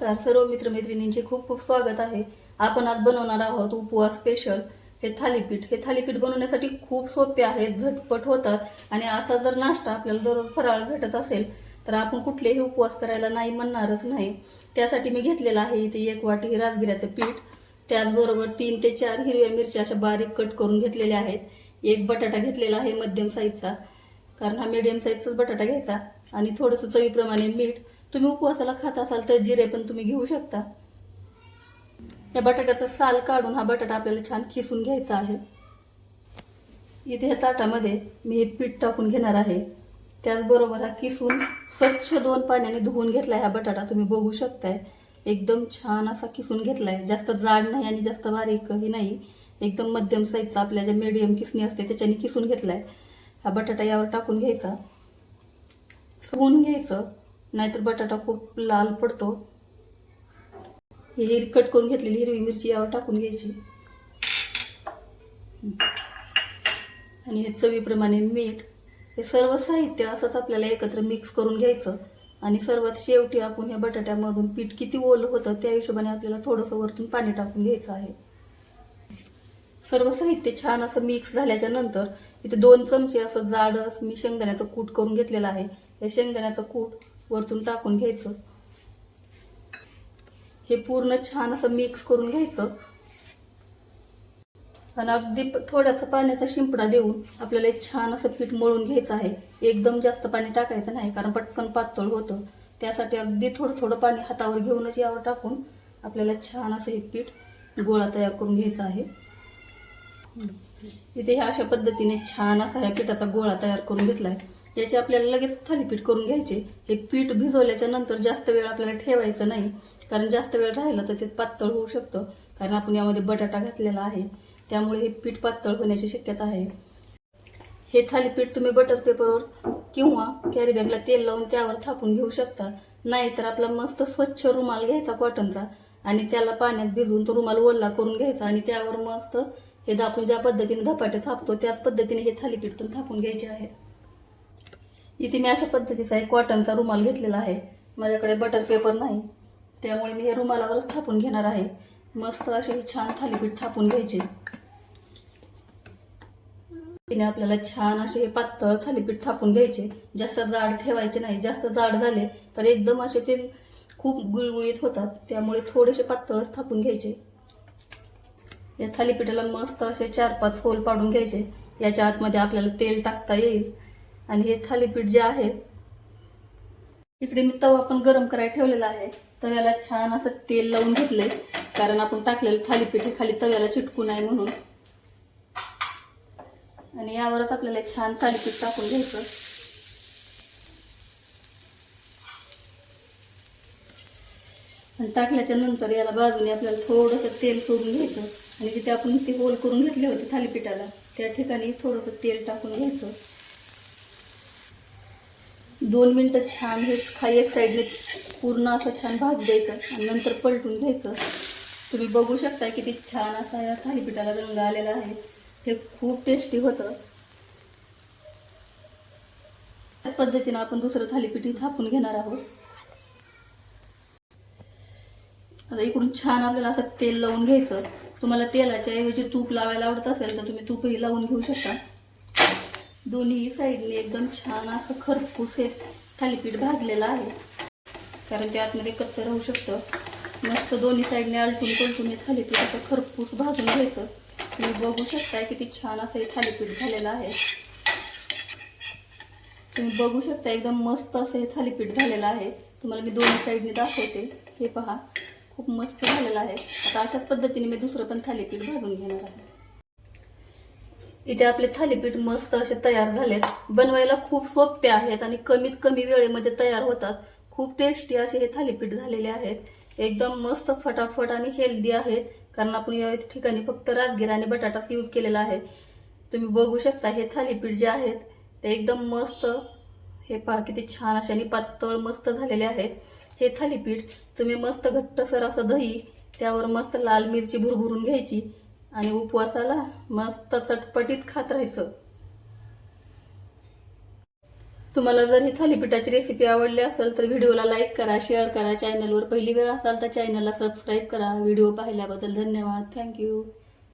नमस्कार. सर्व मित्रमैत्रिणींचे खूप खूप स्वागत आहे. आपण आज बनवणार आहोत उपवास स्पेशल हे थालीपीठ. हे थालीपीठ बनवण्यासाठी खूप सोपे आहेत झटपट होतात आणि असा जर नाश्ता आपल्याला दररोज फराळ भेटत असेल तर आपण कुठलेही उपवास करायला नाही म्हणणारच नाही. त्यासाठी मी घेतलेलं आहे इथे एक वाटी राजगिऱ्याचं पीठ. त्याचबरोबर तीन ते चार हिरव्या मिरच्या अशा बारीक कट करून घेतलेल्या आहेत. एक बटाटा घेतलेला आहे मध्यम साईजचा कारण हा मिडियम साईजचाच बटाटा घ्यायचा. आणि थोडंसं चवीप्रमाणे मीठ तुम्ही उपवासाला खात असाल तर जिरे पण तुम्ही घेऊ शकता. या बटाट्याचा साल काढून हा बटाटा आपल्याला छान खिसून घ्यायचा आहे. इथे ह्या ताटामध्ये मी हे पीठ टाकून घेणार आहे. त्याचबरोबर हा किसून स्वच्छ दोन पाण्याने धुवून घेतलाय हा बटाटा तुम्ही बघू शकताय. एकदम छान असा किसून घेतलाय. जास्त जाड नाही आणि जास्त बारीकही नाही. एकदम मध्यम साईजचा आपल्या ज्या मीडियम किसणी असते त्याच्याने किसून घेतलाय. हा बटाटा यावर टाकून घ्यायचा. सुवून घ्यायचं. नाहीतर बटाटा खूप लाल पडतो. ही हिर कट करून घेतलेली हिरवी मिरची यावर टाकून घ्यायची. आणि हे चवीप्रमाणे मीठ हे सर्व साहित्य असंच आपल्याला एकत्र मिक्स करून घ्यायचं. आणि सर्वात शेवटी आपण या बटाट्यामधून पीठ किती ओलं होतं त्या हिशोबाने आपल्याला थोडंसं वरतून पाणी टाकून घ्यायचं आहे. सर्व साहित्य छान असं मिक्स झाल्याच्यानंतर इथे दोन चमचे असं जाड असं मी शेंगदाण्याचं कूट करून घेतलेलं आहे. या शेंगदाण्याचं कूट वरतून टाकून घ्यायचं. हे पूर्ण छान असं मिक्स करून घ्यायचं. आणि अगदी प- थोडासा पाण्याचा शिंपडा देऊन आपल्याला छान असं पीठ मळून घ्यायचं आहे. एकदम जास्त पाणी टाकायचं नाही कारण पटकन पातळ होतं. त्यासाठी अगदी थोडं थोडं पाणी हातावर घेऊनच यावर टाकून आपल्याला छान असं हे पीठ गोळा तयार करून घ्यायचा आहे. इथे ह्या अशा पद्धतीने छान असा ह्या पिठाचा गोळा तयार करून घेतला आहे याचे आपल्याला लगेच थालीपीठ करून घ्यायचे. हे पीठ भिजवल्याच्या नंतर जास्त वेळ आपल्याला ठेवायचं नाही. कारण जास्त वेळ राहिलं तर ते पातळ होऊ शकतं. कारण आपण यामध्ये बटाटा घातलेला आहे. त्यामुळे हे पीठ पातळ होण्याची शक्यता आहे. हे थालीपीठ तुम्ही बटर पेपरवर किंवा कॅरीबॅगला तेल लावून त्यावर थापून घेऊ शकता. नाहीतर आपला मस्त स्वच्छ रुमाल घ्यायचा कॉटनचा आणि त्याला पाण्यात भिजवून तो रुमाल ओल्ला करून घ्यायचा आणि त्यावर मस्त हे दा- आपण ज्या पद्धतीने धपाटे थापतो त्याच पद्धतीने हे थालीपीठ पण थापून घ्यायचे आहे. इथे मी अशा पद्धतीचा एक कॉटनचा रुमाल घेतलेला आहे. माझ्याकडे बटर पेपर नाही. त्यामुळे मी हे रुमालावरच थापून घेणार आहे. मस्त असे हे छान थालीपीठ थापून घ्यायचे. तिने आपल्याला छान असे हे पातळ थालीपीठ थापून घ्यायचे. जास्त जाड ठेवायचे नाही. जास्त जाड झाले तर एकदम असे ते खूप गुळगुळीत होतात. त्यामुळे थोडेसे पातळच थापून घ्यायचे. या थालीपीठाला मस्त असे चार पाच होल पाडून घ्यायचे. याच्या आतमध्ये आपल्याला तेल टाकता येईल. आणि हे थालीपीठ जे आहे इकडे मी तवा पण गरम करायला ठेवलेला आहे. तव्याला छान असं तेल लावून घेतले. कारण आपण टाकलेलं थालीपीठ हे खाली तव्याला चिटकू नये म्हणून. आणि यावरच आपल्याला एक छान थालीपीठ टाकून घ्यायचं. आणि टाकल्याच्या नंतर याला बाजूने आपल्याला थोडंसं तेल सोडून घ्यायचं. आणि जिथे आपण ते होल करून घेतले होते थालीपीठाला त्या ठिकाणी थोडंसं तेल टाकून घ्यायचं. दोन मिनटं छान हे खाली एक साईडने पूर्ण असं छान भाज द्यायचं आणि नंतर पलटून घ्यायचं. तुम्ही बघू शकता किती छान असा या थालीपीठाला रंग आलेला आहे. हे खूप टेस्टी होतं. त्या पद्धतीनं आपण दुसरं थालीपीठ थापून घेणार आहोत. आता इकडून छान आपल्याला असं तेल लावून घ्यायचं. तुम्हाला तेलाच्या ऐवजी तूप लावायला आवडत असेल तर तुम्ही तूपही लावून घेऊ शकता. दोन्ही साईडने एकदम छान असं खरपूस हे थालीपीठ भाजलेलं आहे. कारण ते आतमध्ये कच्चं राहू शकतं. मस्त दोन्ही साईडने आलटून पलटून हे थालीपीठ असं खरपूस भाजून घ्यायचं. तुम्ही बघू शकताय किती छान असं हे थालीपीठ झालेलं आहे. तुम्ही बघू शकता एकदम मस्त असं हे थालीपीठ झालेलं आहे. तुम्हाला मी दोन्ही साईडने दाखवते. हे पहा. खूप मस्त झालेलं आहे. आता अशाच पद्धतीने मी दुसरं पण थालीपीठ भाजून घेणार आहे. इथे आपले थालीपीठ मस्त असे तयार झालेत. बनवायला खूप सोपे आहेत आणि कमीत कमी वेळेमध्ये तयार होतात. खूप टेस्टी असे हे थालीपीठ झालेले आहेत. एकदम मस्त फटाफट आणि हेल्दी आहेत. कारण आपण या ठिकाणी फक्त राजगिरा आणि बटाटाच यूज केलेला आहे. तुम्ही बघू शकता हे थालीपीठ जे आहेत ते एकदम मस्त हे पहा किती छान असे आणि पातळ मस्त झालेले आहेत. हे थालीपीठ तुम्ही मस्त घट्टसर असं दही त्यावर मस्त लाल मिरची भुरभुरून घ्यायची आणि उपवासाला मस्त चटपटीत खात राहायचं. तुम्हाला जर ही थालीपीठाची रेसिपी आवडली असेल तर व्हिडिओला लाईक करा शेअर करा. चॅनलवर पहिली वेळ असाल तर चॅनलला सबस्क्राईब करा. व्हिडिओ पाहिल्याबद्दल धन्यवाद. थँक्यू